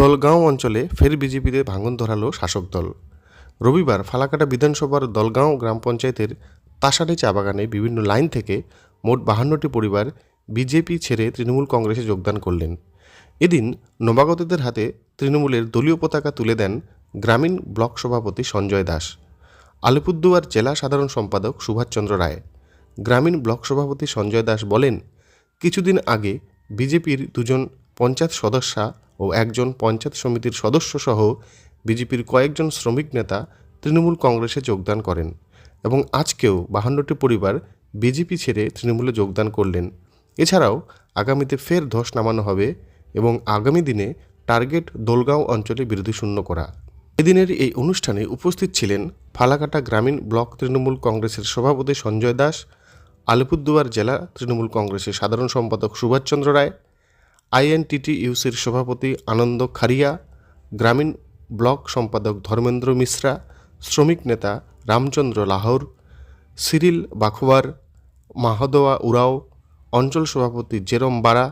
দলগাঁও অঞ্চলে ফের বিজেপিতে ভাঙন ধরালো শাসক দল। রবিবার ফালাকাটা বিধানসভার দলগাঁও গ্রাম পঞ্চায়েতের তাসানি চা বাগানে বিভিন্ন লাইন থেকে মোট বাহান্নটি পরিবার বিজেপি ছেড়ে তৃণমূল কংগ্রেসে যোগদান করলেন। এদিন নবাগতদের হাতে তৃণমূলের দলীয় পতাকা তুলে দেন গ্রামীণ ব্লক সভাপতি সঞ্জয় দাস। আলিপুরদুয়ার জেলা সাধারণ সম্পাদক সুভাষচন্দ্র রায়। গ্রামীণ ব্লক সভাপতি সঞ্জয় দাস বলেন, কিছুদিন আগে বিজেপির দুজন পঞ্চায়েত সদস্যা ও একজন পঞ্চায়েত সমিতির সদস্য সহ বিজেপির কয়েকজন শ্রমিক নেতা তৃণমূল কংগ্রেসে যোগদান করেন এবং আজকেও বাহান্নটি পরিবার বিজেপি ছেড়ে তৃণমূলে যোগদান করলেন। এছাড়াও আগামীতে ফের ধস নামানো হবে এবং আগামী দিনে টার্গেট দোলগাঁও অঞ্চলে বিরোধী শূন্য করা। এদিনের এই অনুষ্ঠানে উপস্থিত ছিলেন ফালাকাটা গ্রামীণ ব্লক তৃণমূল কংগ্রেসের সভাপতি সঞ্জয় দাস, আলিপুরদুয়ার জেলা তৃণমূল কংগ্রেসের সাধারণ সম্পাদক সুভাষচন্দ্র রায় আইএনটিটি ইউসির সভাপতি আনন্দ খারিয়া, গ্রামীণ ব্লক সম্পাদক ধর্মেন্দ্র মিশ্রা, শ্রমিক নেতা রামচন্দ্র লাহোর, সিরিল বাখোয়ার মাহদোয়া উরাও, অঞ্চল সভাপতি জেরম বারা,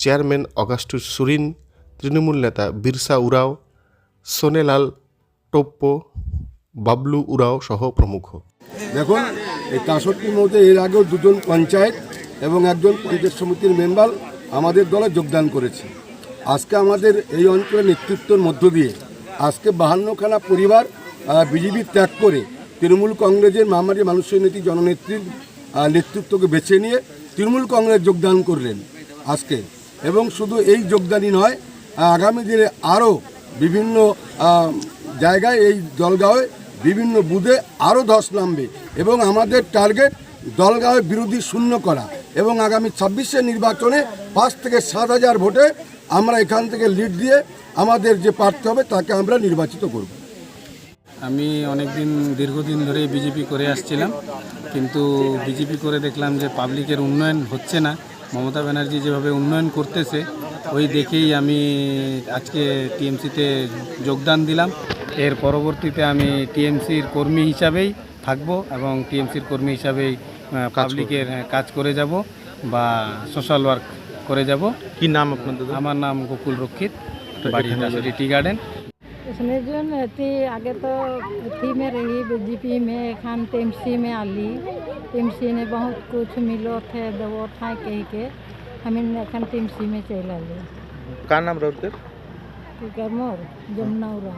চেয়ারম্যান অগাস্টুস সুরিন, তৃণমূল নেতা বিরসা উরাও, সোনেলাল টোপ্পো, বাবলু উরাও সহ প্রমুখ। দেখুন, এই কাঁসট্টির মধ্যে এর আগেও দুজন পঞ্চায়েত এবং একজন পঞ্চায়েত সমিতির মেম্বার আমাদের দলে যোগদান করেছে। আজকে আমাদের এই অঞ্চলের নেতৃত্বের মধ্য দিয়ে আজকে বাহান্নখানা পরিবার বিজেপি ত্যাগ করে তৃণমূল কংগ্রেসের মহামারী মানুষের নেত্রী জননেত্রীর নেতৃত্বকে বেছে নিয়ে তৃণমূল কংগ্রেস যোগদান করলেন আজকে। এবং শুধু এই যোগদানই নয়, আগামী দিনে আরও বিভিন্ন জায়গায় এই দলগাঁওয়ে বিভিন্ন বুথে আরও ধস নামবে এবং আমাদের টার্গেট দলগাঁওয়ে বিরোধী শূন্য করা। এবং আগামী ছাব্বিশের নির্বাচনে পাঁচ থেকে সাত হাজার ভোটে আমরা এখান থেকে লিড দিয়ে আমাদের যে প্রার্থী হবে তাকে আমরা নির্বাচিত করব। আমি অনেক দিন দীর্ঘদিন ধরে বিজেপি করে আসছিলাম, কিন্তু বিজেপি করে দেখলাম যে পাবলিকের উন্নয়ন হচ্ছে না। মমতা ব্যানার্জি যেভাবে উন্নয়ন করতেছে, ওই দেখেই আমি আজকে টিএমসিতে যোগদান দিলাম। এর পরবর্তীতে আমি টিএমসির কর্মী হিসাবেই থাকবো এবং টিএমসির কর্মী হিসাবেই পাবলিকের কাজ করে যাব বা সোশ্যাল ওয়ার্ক করে যাব কি নাম আপনাদের আমার নাম গোকুল রক্ষিত বাড়ি টি গার্ডেন इसने जो न थी आगे तो थी में रही बीजेपी में खान टीएमसी में आली टीएमसी ने बहुत कुछ मिलो थे दबो था कह के हमें एखन टीएमसी में चल आली কার নাম রৌদ্রের कि कर मोर जमुना उरा